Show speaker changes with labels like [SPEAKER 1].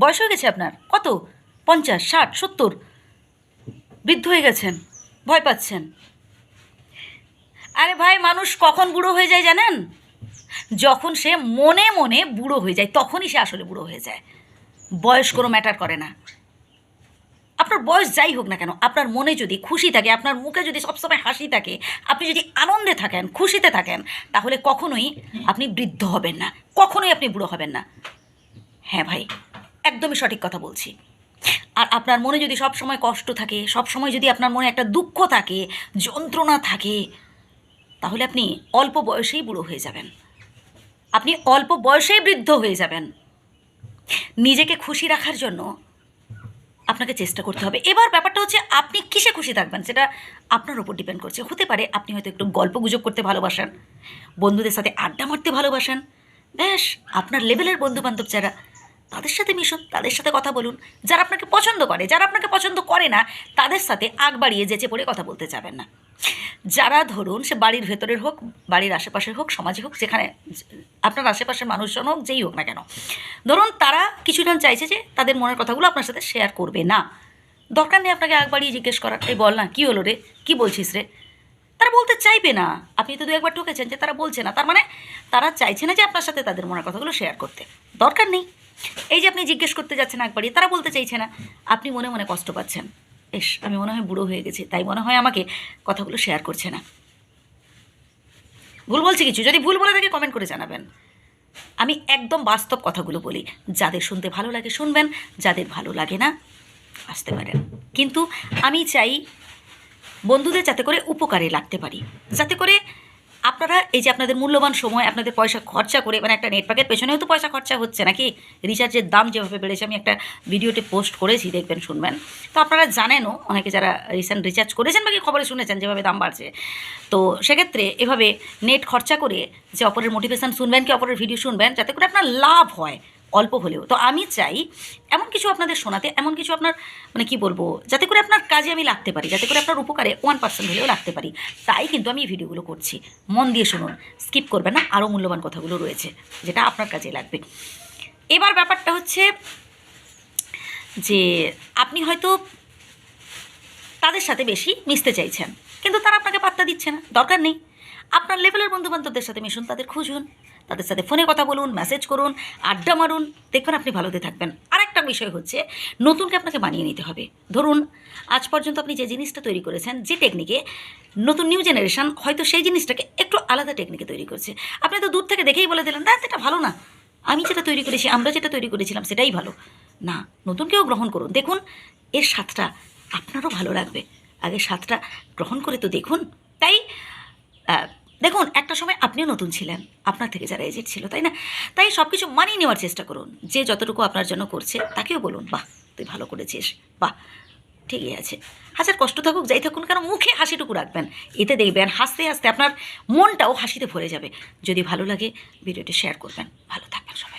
[SPEAKER 1] বয়স হয়ে গেছে আপনার? কত? পঞ্চাশ, ষাট, সত্তর? বৃদ্ধ হয়ে গেছেন, ভয় পাচ্ছেন। আরে ভাই, মানুষ কখন বুড়ো হয়ে যায় জানেন? যখন সে মনে মনে বুড়ো হয়ে যায়, তখনই সে আসলে বুড়ো হয়ে যায়। বয়স কোনো ম্যাটার করে না। আপনার বয়স যাই হোক না কেন, আপনার মনে যদি খুশি থাকে, আপনার মুখে যদি সবসময় হাসি থাকে, আপনি যদি আনন্দে থাকেন, খুশিতে থাকেন, তাহলে কখনোই আপনি বৃদ্ধ হবেন না। কখনোই আপনি বুড়ো হবেন না। হ্যাঁ ভাই একদমই সঠিক কথা বলছি। আর আপনার মনে যদি সব সময় কষ্ট থাকে সব সময় যদি আপনার মনে একটা দুঃখ থাকে, যন্ত্রণা থাকে, তাহলে আপনি অল্প বয়সেই বুড়ো হয়ে যাবেন। আপনি অল্প বয়সেই বৃদ্ধ হয়ে যাবেন। নিজেকে খুশি রাখার জন্য আপনাকে চেষ্টা করতে হবে। এবার ব্যাপারটা হচ্ছে, আপনি কিসে খুশি থাকবেন সেটা আপনার উপর ডিপেন্ড করছে। হতে পারে আপনি হয়তো একটু গল্প গুজব করতে ভালোবাসেন, বন্ধুদের সাথে আড্ডা মারতে ভালোবাসেন বেশ আপনার লেভেলের বন্ধু বান্ধব যারা তাদের সাথে মিশুন, তাদের সাথে কথা বলুন। যারা আপনাকে পছন্দ করে, যারা আপনাকে পছন্দ করে না, তাদের সাথে আগ বাড়িয়ে যেচে পড়ে কথা বলতে যাবেন না। যারা ধরুন সে বাড়ির ভেতরের হোক, বাড়ির আশেপাশের হোক, সমাজে হোক, যেখানে আপনার আশেপাশের মানুষজন হোক, যেই হোক না কেন, ধরুন তারা কিছুজন চাইছে যে তাদের মনের কথাগুলো আপনার সাথে শেয়ার করবে না। দরকার নেই আপনাকে আগ বাড়িয়ে জিজ্ঞেস করার, এই বল না, কী হলো রে? কী বলছিস রে? তারা বলতে চাইবে না। আপনি তো দু একবার ঠকেছেন যে তারা বলছে না। তার মানে তারা চাইছে না যে আপনার সাথে তাদের মনের কথাগুলো শেয়ার করতে। দরকার নেই। এই যে আপনি জিজ্ঞেস করতে যাচ্ছেন একবারই, তারা বলতে চাইছে না। আপনি মনে মনে কষ্ট পাচ্ছেন। এস, আমি মনে হয় বুড়ো হয়ে গেছি, তাই মনে হয় আমাকে কথাগুলো শেয়ার করছে না। ভুল বলছি কিছু? যদি ভুল বলে থাকে কমেন্ট করে জানাবেন। আমি একদম বাস্তব কথাগুলো বলি। যাদের শুনতে ভালো লাগে শুনবেন, যাদের ভালো লাগে না, আসতে পারেন। কিন্তু আমি চাই বন্ধুদের যাতে করে উপকারে লাগতে পারি। যাতে করে আপনারা এই যে আপনাদের মূল্যবান সময়, আপনাদের পয়সা খরচা করে মানে একটা নেট পেছনেও তো পয়সা খরচা হচ্ছে নাকি? রিচার্জের দাম যেভাবে বেড়েছে, আমি একটা ভিডিওতে পোস্ট করেছি, দেখবেন, শুনবেন। তো আপনারা জানেনও, অনেকে যারা রিসেন্ট রিচার্জ করেছেন বা কি খবরে শুনেছেন যেভাবে দাম বাড়ছে। তো সেক্ষেত্রে এভাবে নেট খরচা করে যে অপরের মোটিভেশান শুনবেন, কি অপরের ভিডিও শুনবেন, যাতে করে আপনার লাভ হয়। অল্প হলেও। তো আমি চাই এমন কিছু আপনাদের শোনাতে, এমন কিছু আপনার মানে কি বলব, যাতে করে আপনার কাজে আমি লাগতে পারি, যাতে করে আপনার উপকারে ওয়ান পার্সেন্ট হলেও লাগতে পারি। তাই কিন্তু আমি এই ভিডিওগুলো করছি। মন দিয়ে শুনুন স্কিপ করবেন না আরও মূল্যবান কথাগুলো রয়েছে, যেটা আপনার কাজে লাগবে। এবার ব্যাপারটা হচ্ছে যে আপনি হয়তো তাদের সাথে বেশি মিশতে চাইছেন, কিন্তু তারা আপনাকে পাত্তা দিচ্ছে না, দরকার নেই। আপনার লেভেলের বন্ধু বান্ধবদের সাথে মিশুন, তাদের খুঁজুন। তাদের সাথে ফোনে কথা বলুন মেসেজ করুন, আড্ডা মারুন, দেখবেন আপনি ভালোতে থাকবেন। আর একটা বিষয় হচ্ছে, নতুনকে আপনাকে বানিয়ে নিতে হবে। ধরুন, আজ পর্যন্ত আপনি যে জিনিসটা তৈরি করেছেন, যে টেকনিকে নতুন নিউ জেনারেশন হয়তো সেই জিনিসটাকে একটু আলাদা টেকনিকে তৈরি করছে। আপনি তো দূর থেকে দেখেই বলে দিলেন, না, সেটা ভালো না। আমি যেটা তৈরি করেছি, আমরা যেটা তৈরি করেছিলাম, সেটাই ভালো। না, নতুনকেও গ্রহণ করুন। দেখুন, এর স্বাদটা আপনারও ভালো লাগবে। আগে স্বাদটা গ্রহণ করে তো দেখুন। তাই দেখুন, একটা সময় আপনিও নতুন ছিলেন। আপনার থেকে যারা এজেড ছিল, তাই না? তাই সব কিছু মানিয়ে নেওয়ার চেষ্টা করুন। যে যতটুকু আপনার জন্য করছে, তাকেও বলুন, বাহ, তুই ভালো করেছিস, বাহ, ঠিকই আছে। হাজার কষ্ট থাকুক, যাই থাকুন কেন, মুখে হাসিটুকু রাখবেন। এতে দেখবেন, হাসতে হাসতে আপনার মনটাও হাসিতে ভরে যাবে। যদি ভালো লাগে, ভিডিওটি শেয়ার করবেন। ভালো থাকবেন সবাই।